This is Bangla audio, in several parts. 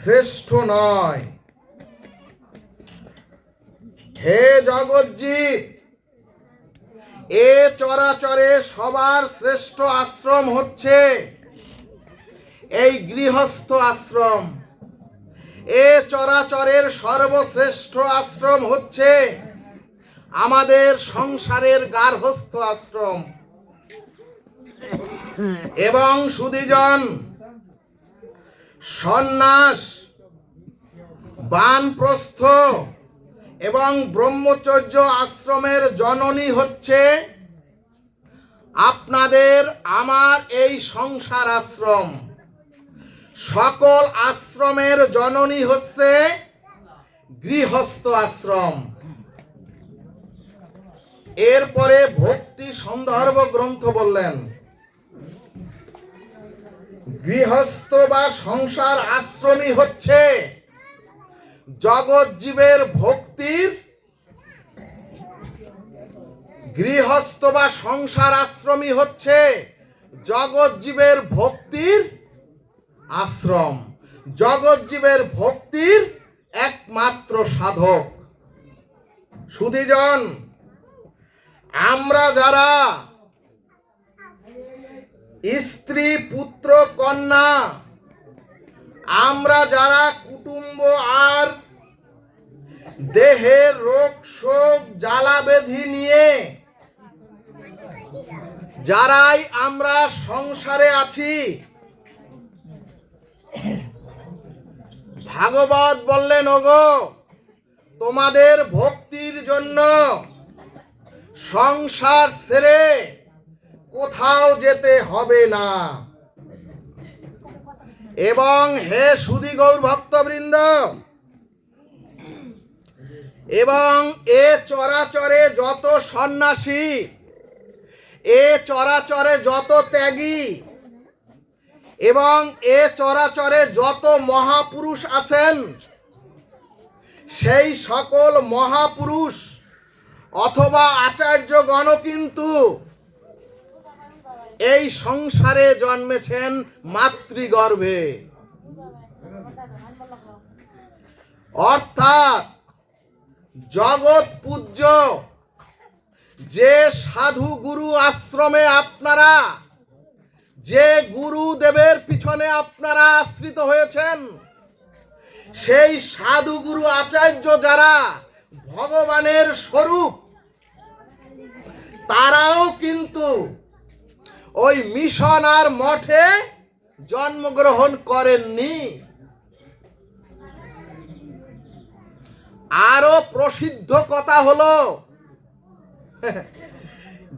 শ্রেষ্ঠ নয়। হে জগৎজীব এ চরাচরে সবার শ্রেষ্ঠ আশ্রম হচ্ছে এই গৃহস্থ আশ্রম। এ চরাচরের সর্বশ্রেষ্ঠ আশ্রম হচ্ছে আমাদের সংসারের গার্হস্থ আশ্রম। এবং সুদীজন সন্ন্যাস, বানপ্রস্থ এবং ব্রহ্মচর্য আশ্রমের জননী হচ্ছে আপনাদের আমার এই সংসার আশ্রম। সকল আশ্রমের জননী হচ্ছে গৃহস্থ আশ্রম। এরপরে ভক্তি সন্দর্ভ গ্রন্থ বললেন গৃহস্থ বা সংসার আশ্রমই হচ্ছে জগৎ জীবের ভক্তির গৃহস্থ বা সংসার আশ্রমই হচ্ছে জগৎ জীবের ভক্তির আশ্রম। জগৎ জীবের ভক্তির একমাত্র সাধক। সুধীজন, আমরা যারা স্ত্রী, পুত্র, কন্যা। আমরা যারা কুটুম্ব আর দেহের রোগ, শোক, জ্বালা ব্যাধি নিয়ে, যারাই আমরা সংসারে আছি, ভাগবত বললেন, ওগো, তোমাদের ভক্তির জন্য সংসার ছেড়ে কোথাও যেতে হবে না। এবং হে সুদী গৌর ভক্তবৃন্দ, এবং এ চরাচরে যত সন্ন্যাসী, এ চরাচরে যত ত্যাগী, এবং এ চরাচরে যত মহাপুরুষ আছেন, সেই সকল মহাপুরুষ অথবা আচার্যগণ কিন্তু এই সংসারে জন্মেছেন মাতৃগর্ভে। অর্থাৎ জগৎ পূজ্য, যে সাধু গুরু আশ্রমে আপনারা, যে গুরুদেবের পিছনে আপনারা আশ্রিত হয়েছেন, সেই সাধু গুরু আচার্য যারা ভগবানের স্বরূপ, তারাও কিন্তু ওই মিশন আর মঠে জন্মগ্রহণ করেননি। আরও প্রসিদ্ধ কথা হলো,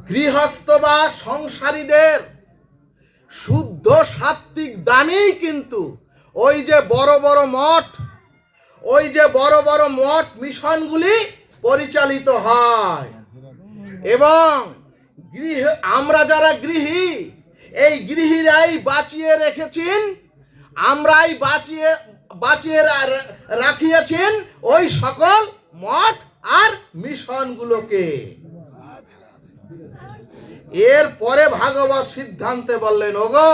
গৃহস্থ বা সংসারীদের শুদ্ধ সাত্বিক দানেই কিন্তু ওই যে বড় বড় মঠ, ওই যে বড় বড় মঠ মিশনগুলি পরিচালিত হয়। এবং গৃহ, আমরা যারা গৃহী, এই গৃহীরাই বাঁচিয়ে রেখেছেন, আমরাই বাঁচিয়ে বাঁচিয়ে রাখিয়েছেন ওই সকল মঠ আর মিশনগুলোকে। এর পরে ভাগবত সিদ্ধান্তে বললেন, ওগো,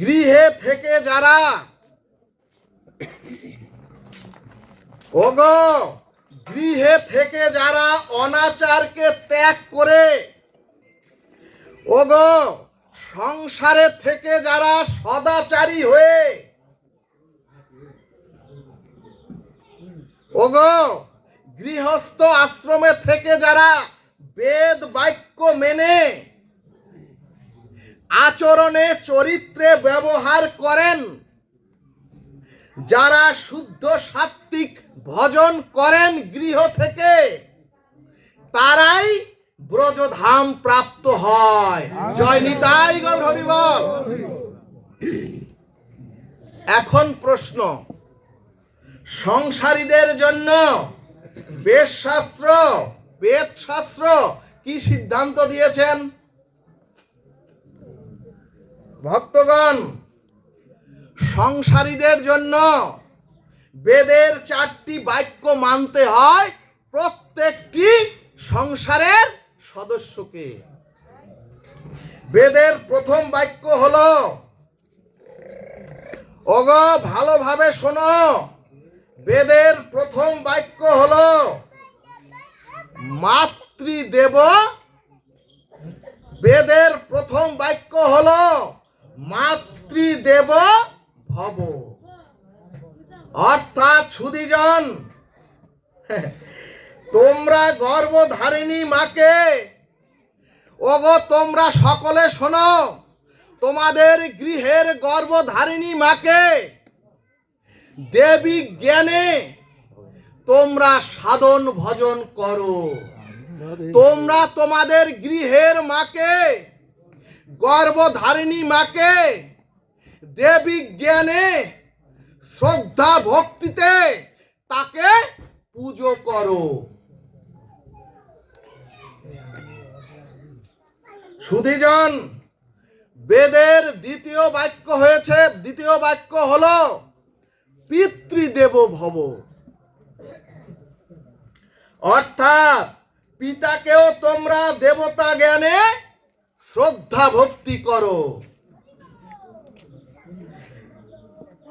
গৃহে থেকে যারা, ওগো গৃহে থেকে যারা অনাচারকে ত্যাগ করে, ওগো, সংসারে থেকে যারা সদাচারী হয়ে, ওগো, গৃহস্থ আশ্রমে থেকে যারা বেদ বাক্য মেনে, আচরণে, চরিত্রে ব্যবহার করেন, যারা শুদ্ধ সাত্বিক ভজন করেন গৃহ থেকে, তারাই ব্রজধাম প্রাপ্ত হয়। জয় নিতাই গৌর এখন প্রশ্ন, সংসারীদের জন্য বেদ শাস্ত্র বেদ কি সিদ্ধান্ত দিয়েছেন? ভক্তগণ, সংসারীদের জন্য বেদের চারটি বাক্য মানতে হয় প্রত্যেকটি সংসারের সদস্যকে। বেদের প্রথম বাক্য হল, অগ, ভালোভাবে শোনো। বেদের প্রথম বাক্য হলো মাতৃদেব বেদের প্রথম বাক্য হলো মাতৃদেব ভব অর্থাৎ সুদীজন তোমরা গর্ভধারিণী মাকে। ওগো, তোমরা সকলে শোনো, তোমাদের গৃহের গর্ভধারিণী মাকে। দেবী জ্ঞানে তোমরা সাধন ভজন করো। তোমরা তোমাদের গৃহের মাকে, গর্ভধারিণী মাকে, দেবী জ্ঞানে শ্রদ্ধা ভক্তিতে তাকে পুজো করো। সুধীজন, বেদের দ্বিতীয় বাক্য হয়েছে, দ্বিতীয় বাক্য হলো পিতৃদেব ভব অর্থাৎ পিতাকেও তোমরা দেবতা জ্ঞানে শ্রদ্ধা ভক্তি করো।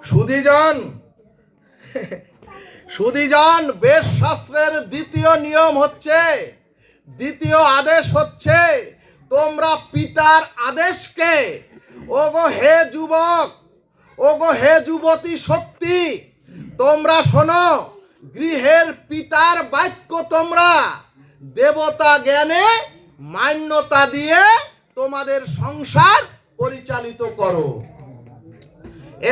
সুধীজন সুধীজন বেশ শাস্ত্রের দ্বিতীয় নিয়ম হচ্ছে, দ্বিতীয় আদেশ হচ্ছে তোমরা পিতার আদেশকে। ওগো হে যুবক, ওগো হে যুবতী সত্যি তোমরা শোনো, গৃহের পিতার বাক্য তোমরা দেবতা জ্ঞানে মান্যতা দিয়ে তোমাদের সংসার পরিচালিত করো।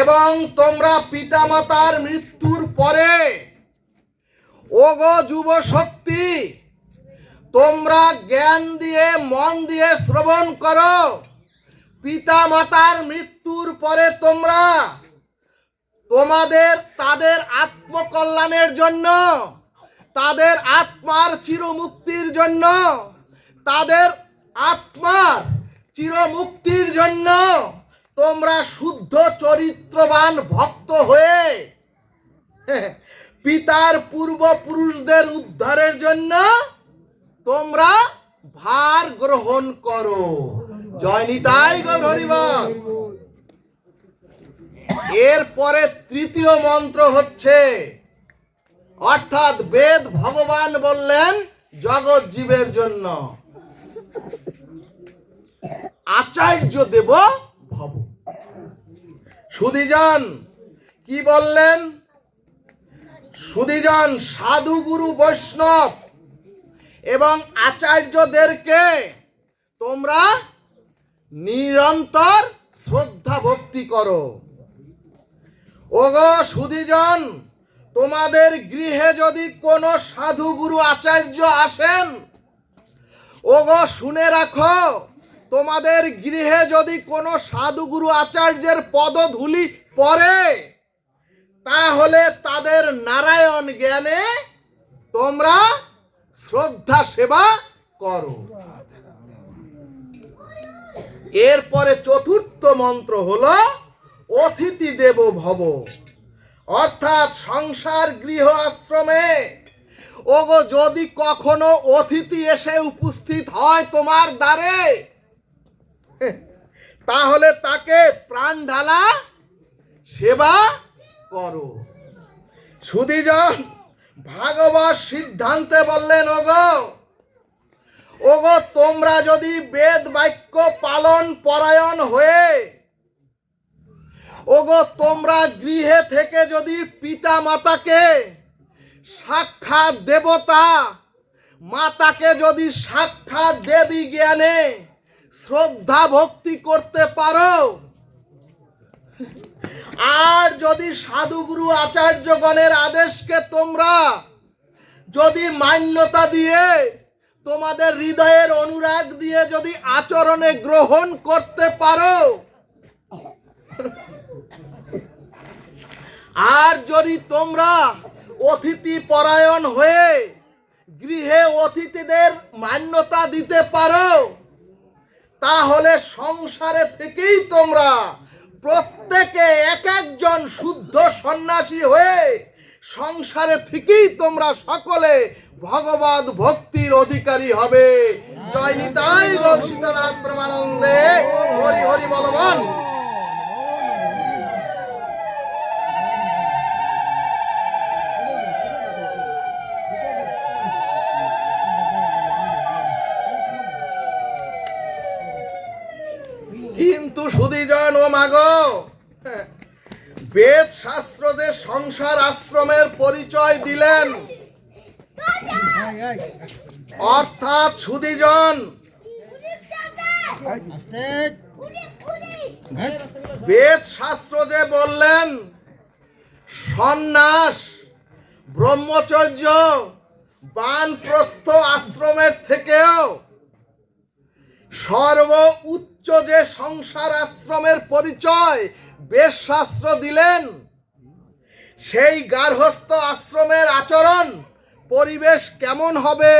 এবং তোমরা পিতামাতার মৃত্যুর পরে, ওগো যুব শক্তি তোমরা জ্ঞান দিয়ে, মন দিয়ে শ্রবণ করো। পিতা মাতার মৃত্যুর পরে তোমরা তোমাদের, তাদের আত্মকল্যাণের জন্য, তাদের আত্মার চিরমুক্তির জন্য, তাদের আত্মার চিরমুক্তির জন্য তোমরা শুদ্ধ, চরিত্রবান ভক্ত হয়ে পিতার পূর্বপুরুষদের উদ্ধারের জন্য তোমরা ভার গ্রহণ করো। জয় নিতাই গৌর হরিবল। এরপরে তৃতীয় মন্ত্র হচ্ছে, অর্থাৎ বেদ ভগবান বললেন জগৎ জীবের জন্য, আচার্য দেব ভব। সুদীজন কি বললেন? সুদীজন সাধু গুরু বৈষ্ণব এবং আচার্যদেরকে তোমরা নিরন্তর শ্রদ্ধা ভক্তি করো। ওগো সুধীজন, তোমাদের গৃহে যদি কোনো সাধু গুরু আচার্য আসেন, ওগো শুনে রাখো, তোমাদের গৃহে যদি কোনো সাধু গুরু আচার্যের পদধূলি পড়ে, তাহলে তাদের নারায়ণ জ্ঞানে তোমরা শ্রদ্ধা সেবা করো। এরপরে চতুর্থ মন্ত্র হলো অতিথি দেব ভব। অর্থাৎ সংসার গৃহ আশ্রমে। ওগো, যদি কখনো অতিথি এসে উপস্থিত হয় তোমার দ্বারে, তাহলে তাকে প্রাণ ঢালা সেবা করো। সুদীজন ভাগবত সিদ্ধান্তে বললেন, ওগো ওগো, তোমরা যদি বেদ বাক্য পালন পরায়ণ হয়ে, ওগো, তোমরা গৃহে থেকে যদি পিতা মাতাকে সাক্ষাৎ দেবতা, মাতাকে যদি সাক্ষাৎ দেবী জ্ঞানে শ্রদ্ধা ভক্তি করতে পারো আর যদি সাধুগুরু আচার্যগণের আদেশকে তোমরা যদি মান্যতা দিয়ে তোমাদের হৃদয়ের অনুরাগ দিয়ে যদি আচরণে গ্রহণ করতে পারো, আর যদি তোমরা অতিথি পরায়ণ হয়ে গৃহে অতিথিদের মান্যতা দিতে পারো, তাহলে সংসারে থেকেই তোমরা প্রত্যেকে এক একজন শুদ্ধ সন্ন্যাসী হয়ে সংসারে থেকেই তোমরা সকলে ভগবত ভক্তির অধিকারী হবে। জয় নিতাই প্রমানন্দে প্রেমানন্দে। হরি হরি বলবান। সুদীজন ও মাগো বেদ শাস্ত্র যে সংসার আশ্রমের পরিচয় দিলেন। অর্থাৎ সুদীজন বেদ শাস্ত্র যে বললেন, সন্ন্যাস, ব্রহ্মচর্য, বানপ্রস্থ আশ্রমের থেকেও সর্ব যে সংসার আশ্রমের পরিচয় বেশ শাস্ত্র দিলেন, সেই গার্হস্থ আশ্রমের আচরণ পরিবেশ কেমন হবে?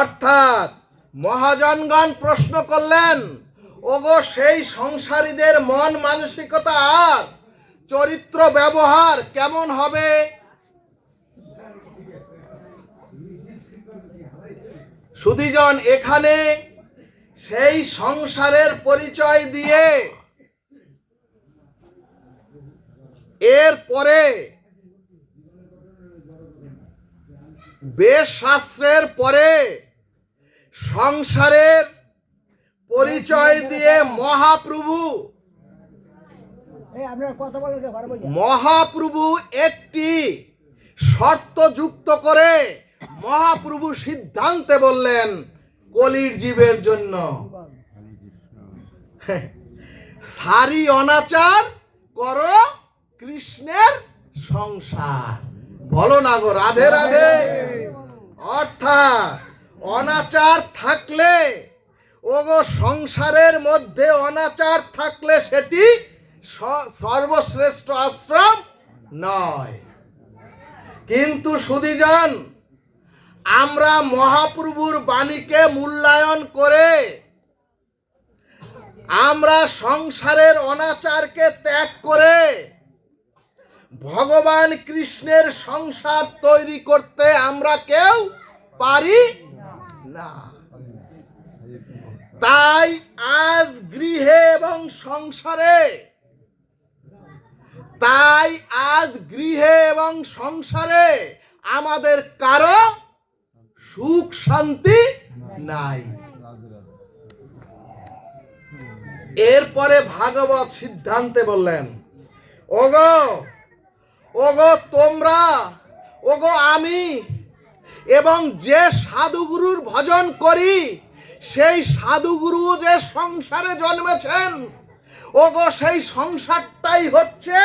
অর্থাৎ মহাজনগণ প্রশ্ন করলেন, ওগো সেই সংসারীদের মন মানসিকতা আর চরিত্র ব্যবহার কেমন হবে? সুধীজন এখানে সেই সংসারের পরিচয় দিয়ে এর পরে বেশ শাস্ত্রের পরে সংসারের পরিচয় দিয়ে মহাপ্রভু মহাপ্রভু একটি শর্ত যুক্ত করে মহাপ্রভু সিদ্ধান্তে বললেন, কলির জীবের জন্য। সারি অনাচার করো কৃষ্ণের সংসার। বলো না গো, রাধে রাধে। অর্থাৎ অনাচার থাকলে, ওগো সংসারের মধ্যে অনাচার থাকলে সেটি সর্বশ্রেষ্ঠ আশ্রম নয়। কিন্তু সুদীজন আমরা মহাপ্রভুর বাণীকে মূল্যায়ন করে আমরা সংসারের অনাচারকে ত্যাগ করে ভগবান কৃষ্ণের সংসার তৈরি করতে আমরা কেউ পারি না। তাই আজ গৃহে এবং সংসারে, তাই আজ গৃহে এবং সংসারে আমাদের কারও সুখ, শান্তি নাই। এরপরে ভাগবত সিদ্ধান্তে বললেন, ওগো ওগো তোমরা, ওগো আমি এবং যে সাধুগুরুর ভজন করি, সেই সাধুগুরু যে সংসারে জন্মেছেন, ওগো সেই সংসারটাই হচ্ছে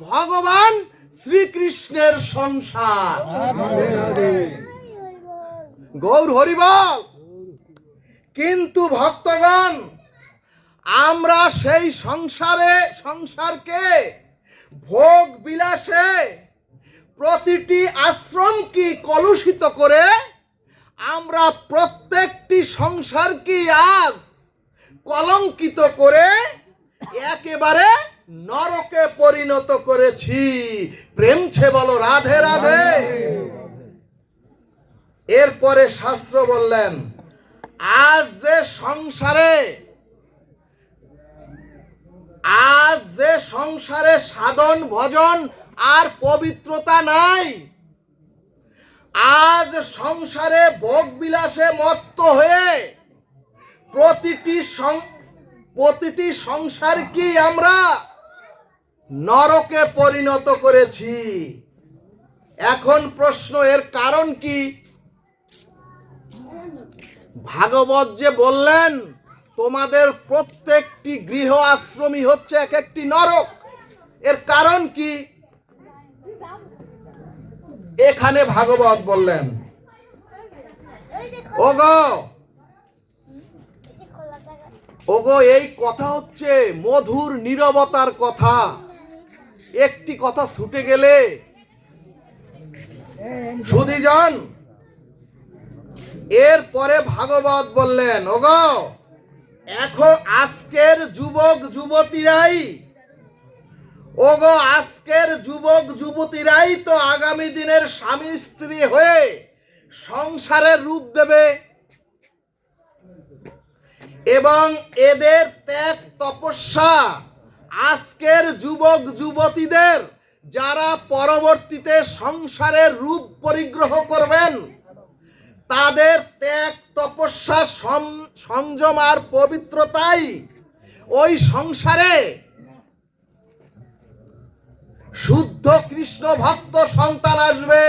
ভগবান শ্রীকৃষ্ণের সংসার। গৌর হরিবল। কিন্তু ভক্তগণ, আমরা সেই সংসারে, সংসারকে ভোগ বিলাসে প্রতিটি আশ্রম কি কলুষিত করে আমরা প্রত্যেকটি সংসার কি আজ কলঙ্কিত করে একেবারে নরকে পরিণত করেছি। প্রেমছে বলো, রাধে রাধে। এরপরে শাস্ত্র বললেন, আজ যে সংসারে, আজ যে সংসারে সাধন, ভজন আর পবিত্রতা নাই, আজ সংসারে ভোগ বিলাসে মত্ত হয়ে প্রতিটি প্রতিটি সংসার কি আমরা নরকে পরিণত করেছি? এখন প্রশ্ন, এর কারণ কি? ভাগবত যে বললেন, তোমাদের প্রত্যেকটি গৃহ আশ্রমই হচ্ছে এক একটি নরক। এর কারণ কি? এখানে ভাগবত বললেন, ওগো ওগো, এই কথা হচ্ছে মধুর নীরবতার কথা। একটি কথা ছুটে গেলে সুদীজন এরপরে ভাগবত বললেন, ওগো, এখন আজকের যুবক যুবতীরাই, ওগো, আজকের যুবক যুবতীরাই তো আগামী দিনের স্বামী স্ত্রী হয়ে সংসারের রূপ দেবে এবং এদের ত্যাগ তপস্যা আজকের যুবক যুবতীদের যারা পরবর্তীতে সংসারের রূপ পরিগ্রহ করবেন তাদের ত্যাগ, তপস্যা সংযম আর পবিত্রতাই ওই সংসারে। শুদ্ধ কৃষ্ণ ভক্ত সন্তান আসবে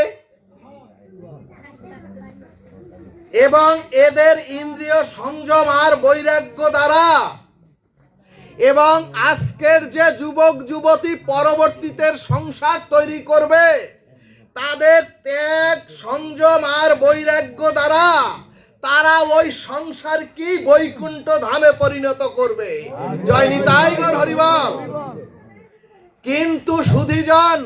এবং এদের ইন্দ্রিয় সংযম আর বৈরাগ্য দ্বারা এবং আজকের যে যুবক যুবতী পরবর্তীতে সংসার তৈরি করবে তাদের ত্যাগ, সংযম আর বৈরাগ্য দ্বারা তারা ওই সংসার কি বৈকুণ্ঠ ধামে পরিণত করবে? জয় নিতাই গৌর হরিবল। কিন্তু সুধীজন,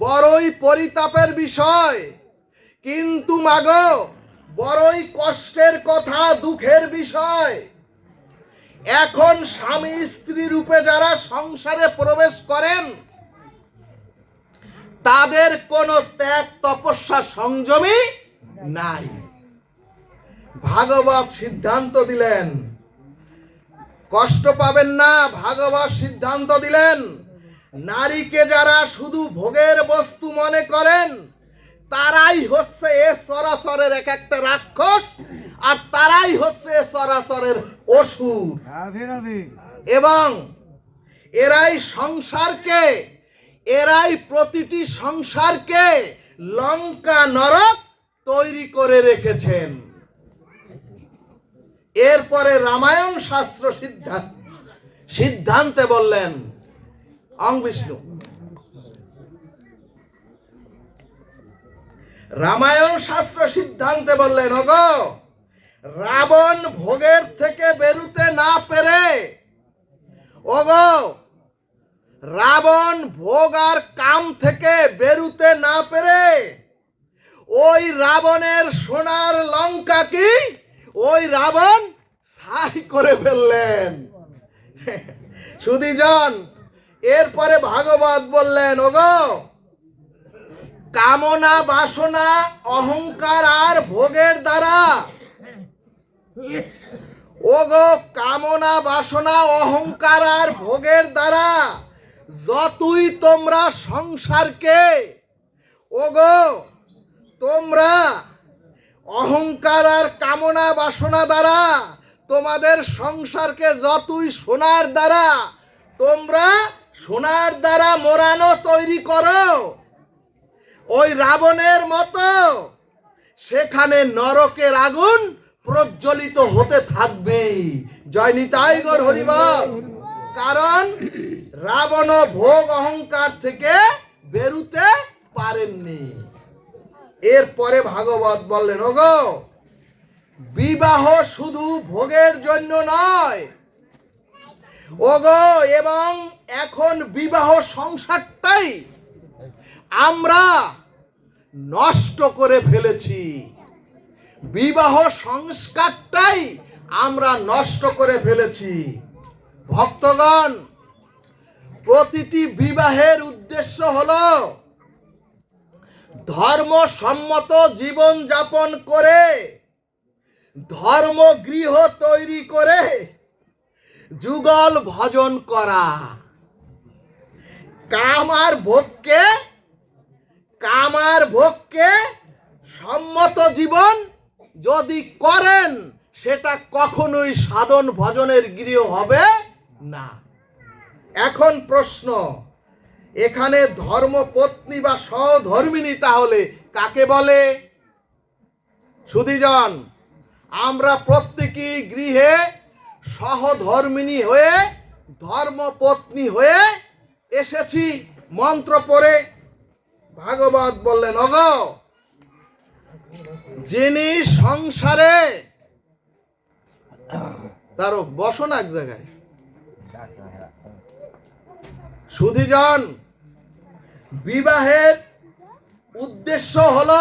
বড়ই পরিতাপের বিষয়। কিন্তু মাগো, বড়ই কষ্টের কথা, দুঃখের বিষয়। এখন স্বামী স্ত্রী রূপে যারা সংসারে প্রবেশ করেন তাদের কোনো ত্যাগ তপস্যা সংযমী নাই। ভাগবত সিদ্ধান্ত দিলেন। কষ্ট পাবেন না ভাগবত সিদ্ধান্ত দিলেন। নারীকে যারা শুধু ভোগের বস্তু মনে করেন তারাই হচ্ছে এ সরাসরের এক একটা রাক্ষস আর তারাই হচ্ছে সরাসরের অসুর। এবং এরাই সংসারকে এরাই প্রতিটি সংসারকে লঙ্কা নরক তৈরি করে রেখেছেন। এরপরে রামায়ণ শাস্ত্র সিদ্ধান্ত, সিদ্ধান্তে বললেন, অং বিষ্ণু, রামায়ণ শাস্ত্র সিদ্ধান্তে বললেন, ওগো, রাবণ ভোগের থেকে বেরুতে না পেরে, ওগো রাবণ ভোগ আর কাম থেকে বেরুতে না পেরে, ওই রাবণের সোনার লঙ্কা কি? ওই রাবণ ছাই করে ফেললেন। সুদীজন, এরপরে ভাগবত বললেন, ওগো, কামনা, বাসনা, অহংকার আর ভোগের দ্বারা, ওগো, কামনা, বাসনা, অহংকার আর ভোগের দ্বারা যতই তোমরা সংসারকে, ওগো, তোমরা অহংকার আর কামনা বাসনা দ্বারা তোমাদের সংসারকে যতই সোনার দ্বারা, তোমরা সোনার দ্বারা মোড়ানো তৈরি করো। ওই রাবণের মতো সেখানে নরকের আগুন প্রজ্বলিত হতে থাকবে জয় নিতাই গর হরিবল। কারণ রাবণ ভোগ অহংকার থেকে বেরুতে পারেননি। এরপরে ভাগবত বললেন, ওগো, বিবাহ শুধু ভোগের জন্য নয়। ওগো, এবং এখন বিবাহ সংসারটাই আমরা নষ্ট করে ফেলেছি। বিবাহ সংস্কারটাই আমরা নষ্ট করে ফেলেছি। ভক্তগণ প্রতিটি বিবাহের উদ্দেশ্য হলো ধর্মসম্মত জীবন যাপন করে ধর্মগৃহ তৈরি করে, যুগল ভজন করা। কামার ভোগকে কামার ভোগকে সম্মত জীবন যদি করেন, সেটা কখনোই সাধন ভজনের গৃহ হবে না। এখন প্রশ্ন, এখানে ধর্মপত্নী বা সহধর্মিনী তাহলে কাকে বলে? সুদীজন আমরা প্রত্যেকই গৃহে সহধর্মিনী হয়ে, ধর্মপত্নী হয়ে এসেছি, মন্ত্র পড়ে। ভাগবত বললেন অগ যিনি সংসারে তার বসন এক জায়গায়। সুধীজন বিবাহের উদ্দেশ্য হল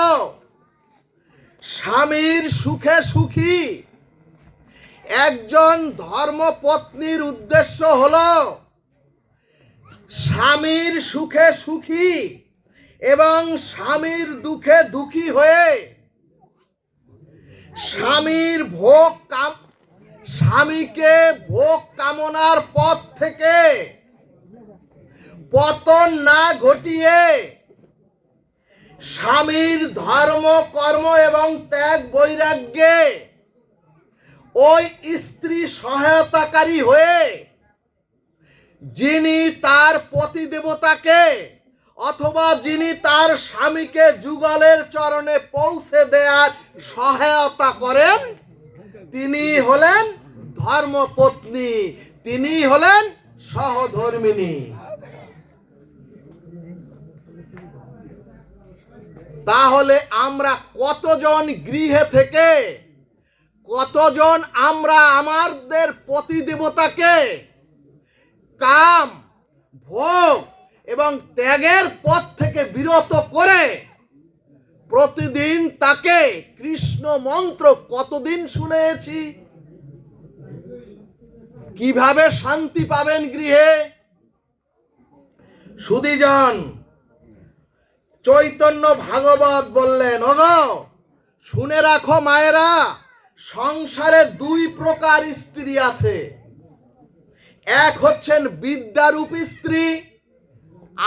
স্বামীর সুখে সুখী। একজন ধর্মপত্নীর উদ্দেশ্য হল স্বামীর সুখে সুখী এবং স্বামীর দুঃখে দুঃখী হয়ে স্বামীর ভোগ কাম স্বামীকে ভোগ কামনার পথ থেকে পতন না ঘটিয়ে স্বামীর ধর্ম, কর্ম এবং ত্যাগ বৈরাগ্যে ওই স্ত্রী সহায়তাকারী হয়ে যিনি তার পতি দেবতাকে অথবা যিনি তার স্বামীকে যুগলের চরণে পৌঁছে দেওয়ার সহায়তা করেন, তিনি হলেন ধর্মপত্নী, তিনি হলেন সহধর্মিনী। তাহলে আমরা কতজন গৃহে থেকে? কতজন আমরা আমাদের পতি দেবতাকে কাম, ভোগ এবং ত্যাগের পথ থেকে বিরত করে প্রতিদিন তাকে কৃষ্ণ মন্ত্র কতদিন শুনেছি? কীভাবে শান্তি পাবেন গৃহে? সুদীজন চৈতন্য ভাগবত বললেন, ওগ, শুনে রাখো মায়েরা, সংসারে দুই প্রকার স্ত্রী আছে। এক হচ্ছেন বিদ্যারূপী স্ত্রী,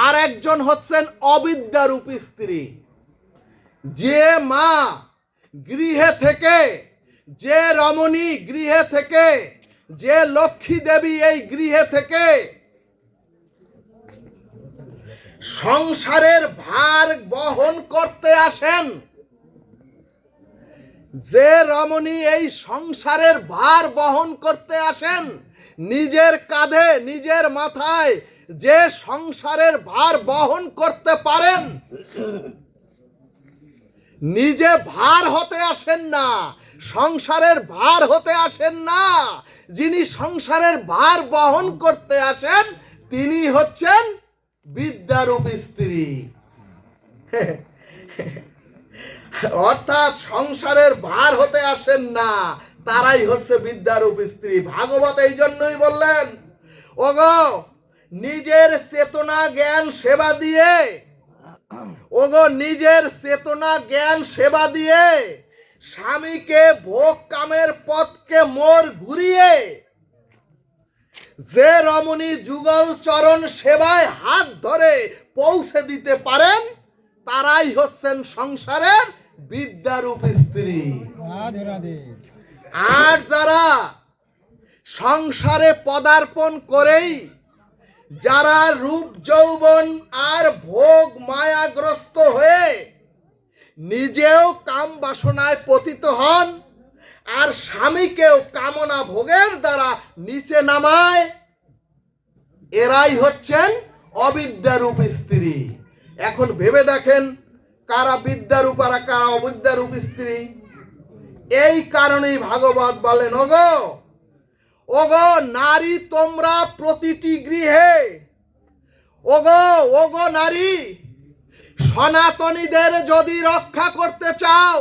আর একজন হচ্ছেন অবিদ্যারূপী স্ত্রী। যে মা গৃহে থেকে, যে রমণী গৃহে থেকে, যে লক্ষ্মী দেবী এই গৃহে থেকে সংসারের ভার বহন করতে আসেন। যে রমণী এই সংসারের ভার বহন করতে আসেন, নিজের কাঁধে, নিজের মাথায় যে সংসারের ভার বহন করতে পারেন, নিজে ভার হতে আসেন না, সংসারের ভার হতে আসেন না। যিনি সংসারের ভার বহন করতে আসেন, তিনি হচ্ছেন বিদ্যারূপ স্ত্রী। অর্থাৎ সংসারের ভার হতে আসেন না, তারাই হচ্ছে বিদ্যারূপ স্ত্রী। ভাগবত এই জন্যই বললেন, ওগো, নিজের চেতনা জ্ঞান সেবা দিয়ে, ওগো, নিজের চেতনা জ্ঞান সেবা দিয়ে, স্বামীকে ভোগ কামের পথকে মোর ঘুরিয়ে যে রমণী যুগল চরণ সেবায় হাত ধরে পৌঁছে দিতে পারেন তারাই হচ্ছেন সংসারের বিদ্যারূপ স্ত্রী। আর যারা সংসারে পদার্পণ করেই যারা রূপ যৌবন আর ভোগ মায়াগ্রস্ত হয়ে নিজেও কাম বাসনায় পতিত হন আর স্বামীকেও কামনা ভোগের দ্বারা নিচে নামায়। এরাই হচ্ছেন অবিদ্যারূপ স্ত্রী। এখন ভেবে দেখেন, কারা বিদ্যারূপ আর কারা অবিদ্যারূপ স্ত্রী। এই কারণেই ভাগবত বলেন, ওগো ওগো, নারী তোমরা প্রতিটি গৃহে, ওগো ওগো নারী, সনাতনীদের যদি রক্ষা করতে চাও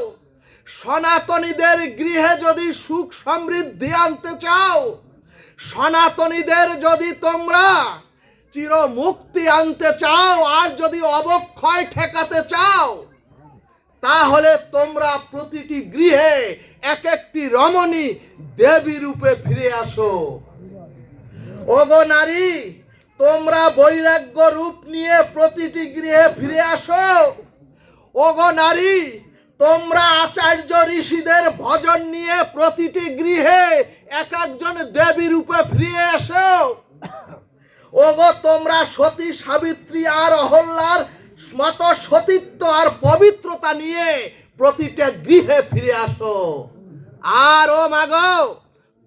সনাতনীদের গৃহে যদি সুখ সমৃদ্ধি আনতে চাও, সনাতনীদের যদি তোমরা চির মুক্তি আনতে চাও, আর যদি অবক্ষয় ঠেকাতে চাও, তাহলে তোমরা প্রতিটি গৃহে এক একটি রমণী দেবী রূপে ফিরে আসো। ওগো নারী, তোমরা বৈরাগ্য রূপ নিয়ে প্রতিটি গৃহে ফিরে আসো। ওগো নারী তোমরা আচার্য ঋষিদের ভজন নিয়ে প্রতিটি গৃহে এক একজন দেবী রূপে ফিরে এসো। ওগো, তোমরা সতী সাবিত্রী আর অহল্যার মত সতীত্ব আর পবিত্রতা নিয়ে প্রতিটা গৃহে ফিরে আসো। আর ও মাগো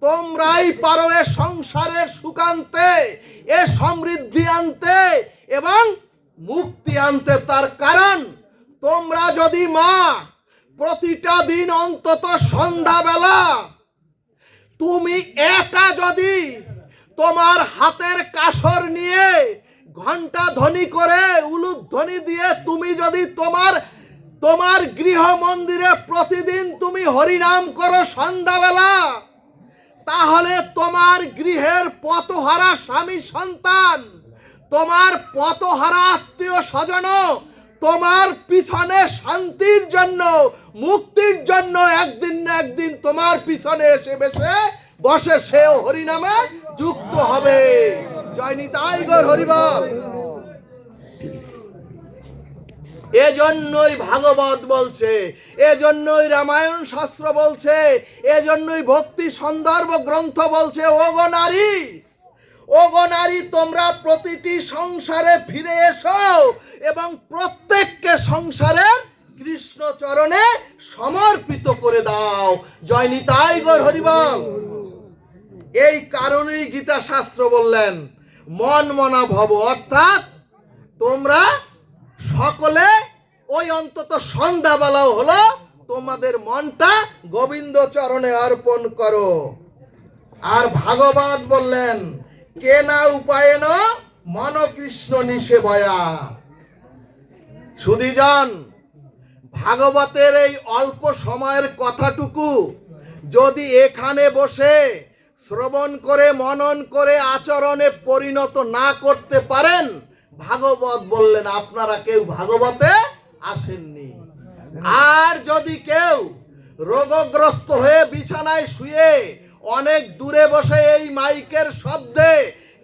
তোমরাই পারো এ সংসারের সুখ আনতে এ সমৃদ্ধি আনতে এবং মুক্তি আনতে। তার কারণ, তোমরা যদি মা প্রতিটা দিন অন্তত সন্ধ্যাবেলা। তুমি একা যদি তোমার হাতের কাসর নিয়ে ঘণ্টা ধ্বনি করে উলুধ্বনি দিয়ে তুমি যদি তোমার তোমার গৃহ মন্দিরে প্রতিদিন তুমি হরিনাম করো সন্ধ্যাবেলা, তাহলে তোমার গৃহের পতহারা স্বামী সন্তান, তোমার পতহারা আত্মীয় স্বজন তোমার পিছনে শান্তির জন্য, মুক্তির জন্য একদিন না একদিন তোমার পিছনে এসে বসে বসে সেও হরিনামে যুক্ত হবে। জয় নিতাই গৌর হরিবল। এজন্যই ভাগবত বলছে, এজন্যই রামায়ণ শাস্ত্র বলছে, এজন্যই ভক্তি সন্দর্ভ গ্রন্থ বলছে, ওগো নারী! ওগো তোমরা প্রতিটি সংসারে ফিরে এসো এবং প্রত্যেককে সংসারের কৃষ্ণ চরণে সমর্পিত করে দাও। জয় নিতাই গৌর হরিবল। এই কারণেই গীতা শাস্ত্র বললেন, মন মনা ভব, অর্থাৎ তোমরা সকলে ওই অন্তত সন্ধ্যাবেলাও হলো তোমাদের মনটা গোবিন্দ চরণে অর্পণ করো। আর ভাগবত বললেন কে না উপায়েন মন কৃষ্ণ নিষে বয়া সুধীজন ভাগবতের এই অল্প সময়ের কথাটুকু যদি এখানে বসে শ্রবণ করে, মনন করে, আচরণে পরিণত না করতে পারেন, ভাগবত বললেন, আপনারা কেউ ভাগবতে আসেননি। আর যদি কেউ রোগগ্রস্ত হয়ে বিছানায় শুয়ে অনেক দূরে বসে এই মাইকের শব্দে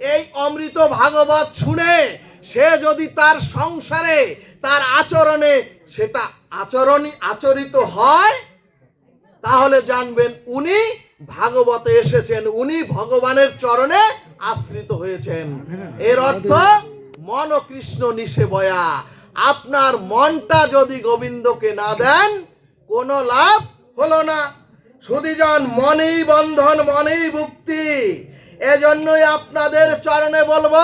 এই অমৃত ভাগবত শুনে সে যদি তার সংসারে, তার আচরণে সেটা আচরণই আচরিত হয়, তাহলে জানবেন উনি ভাগবতে এসেছেন, উনি ভগবানের চরণে আশ্রিত হয়েছেন। এর অর্থ মন কৃষ্ণ নিশে বয়া। আপনার মনটা যদি গোবিন্দকে না দেন, কোনো লাভ হলো না। সুদীজন মনেই বন্ধন, মনেই মুক্তি এজন্যই আপনাদের চরণে বলব,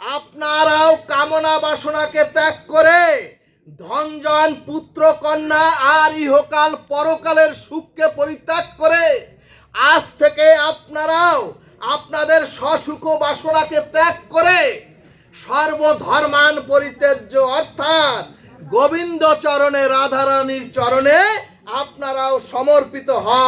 আপনারাও কামনা বাসনাকে ত্যাগ করে ধনজন পুত্র, কন্যা আর ইহকাল পরকালের সুখকে পরিত্যাগ করে আজ থেকে আপনারাও আপনাদের সসুখ বাসনাকে ত্যাগ করে সর্বধর্মান পরিত্যাজ্য অর্থাৎ গোবিন্দ চরণে, রাধারানীর চরণে আপনারাও সমর্পিত হন।